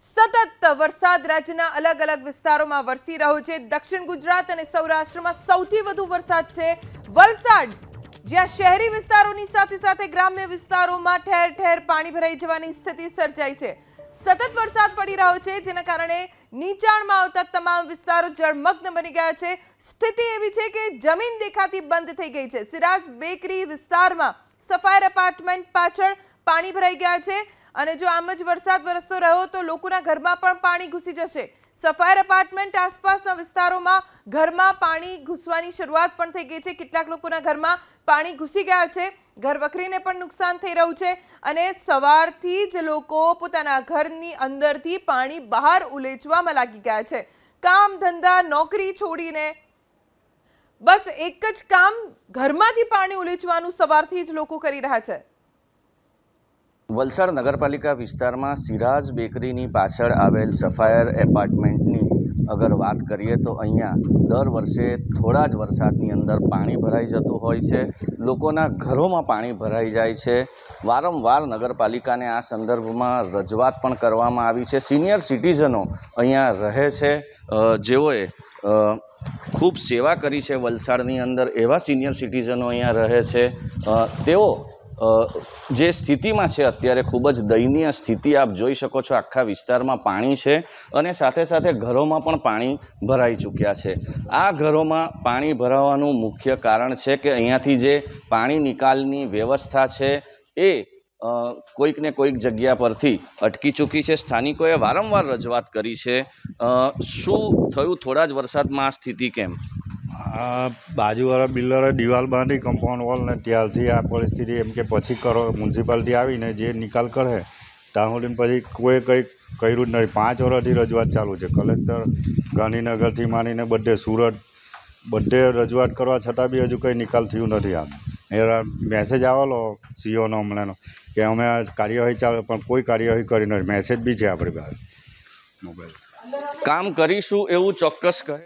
સતત વરસાદ રાજ્યના અલગ અલગ વિસ્તારોમાં વરસી રહ્યો છે. દક્ષિણ ગુજરાત અને સૌરાષ્ટ્રમાં સૌથી વધુ વરસાદ છે. વલસાડ, જ્યાં શહેરી વિસ્તારોની સાથે સાથે ગ્રામ્ય વિસ્તારોમાં ઠેર ઠેર પાણી ભરાઈ જવાની સ્થિતિ સર્જાઈ છે. સતત વરસાદ પડી રહ્યો છે, જેના કારણે નીચાણમાં આવતા તમામ વિસ્તારો જળમગ્ન બની ગયા છે. સ્થિતિ એવી છે કે જમીન દેખાતી બંધ થઈ ગઈ છે. સિરાજ બેકરી વિસ્તારમાં સફાયર એપાર્ટમેન્ટ પાછળ પાણી ભરાઈ ગયા છે. અને જો આમ જ વરસાદ વરસતો રહ્યો તો લોકોના ઘરમાં પણ પાણી ઘૂસી જશે. સફાયર એપાર્ટમેન્ટ આસપાસના વિસ્તારોમાં ઘરમાં પાણી ઘૂસવાની શરૂઆત પણ થઈ ગઈ છે. કેટલાક લોકોના ઘરમાં પાણી ઘૂસી ગયા છે. ઘર વખરીને પણ નુકસાન થઈ રહ્યું છે અને સવારથી જ લોકો પોતાના ઘરની અંદરથી પાણી બહાર ઉલેચવામાં લાગી ગયા છે. કામ ધંધા, નોકરી છોડીને બસ એક જ કામ ઘરમાંથી પાણી ઉલેચવાનું સવારથી જ લોકો કરી રહ્યા છે. વલસાડ નગરપાલિકા વિસ્તારમાં સિરાજ બેકરીની પાછળ આવેલ સફાયર એપાર્ટમેન્ટની અગર વાત કરીએ તો અહીંયા દર વર્ષે થોડા જ વરસાદની અંદર પાણી ભરાઈ જતું હોય છે. લોકોના ઘરોમાં પાણી ભરાઈ જાય છે. વારંવાર નગરપાલિકાને આ સંદર્ભમાં રજૂઆત પણ કરવામાં આવી છે. સિનિયર સિટીઝનો અહીંયા રહે છે. જેઓએ ખૂબ સેવા કરી છે વલસાડની અંદર. એવા સિનિયર સિટીઝનો અહીંયા રહે છે. તેઓ જે સ્થિતિમાં છે અત્યારે ખૂબ જ દયનીય સ્થિતિ આપ જોઈ શકો છો આખા વિસ્તારમાં પાણી છે અને સાથે સાથે ઘરોમાં પણ પાણી ભરાઈ ચૂક્યા છે. આ ઘરોમાં પાણી ભરાવાનું મુખ્ય કારણ છે કે અહીંયાથી જે પાણી નિકાલની વ્યવસ્થા છે એ કોઈક ને કોઈક જગ્યા પરથી અટકી ચૂકી છે. સ્થાનિકોએ વારંવાર રજૂઆત કરી છે. શું થયું? થોડા જ વરસાદમાં આ સ્થિતિ કેમ? આ બાજુવાળા બિલ્ડરે દિવાલ બાંધી કમ્પાઉન્ડ વોલ ને ત્યારથી આ પરિસ્થિતિ એમ કે પછી કરો મ્યુનિસિપાલિટી આવીને જે નિકાલ કરે ત્યાં સુધી પછી કોઈ કંઈ કર્યું જ નથી. પાંચ વર્ષથી રજૂઆત ચાલુ છે. કલેક્ટર ગાંધીનગરથી માંડીને બધે સુરત, બધે રજૂઆત કરવા છતાં બી હજુ કંઈ નિકાલ થયું નથી આમ. એ મેસેજ આવેલો સીઓનો હમણાંનો કે અમે આ કાર્યવાહી ચાલે, પણ કોઈ કાર્યવાહી કરી નથી. મેસેજ બી છે આપણી પાસે. મોબાઈલ કામ કરીશું એવું ચોક્કસ કહે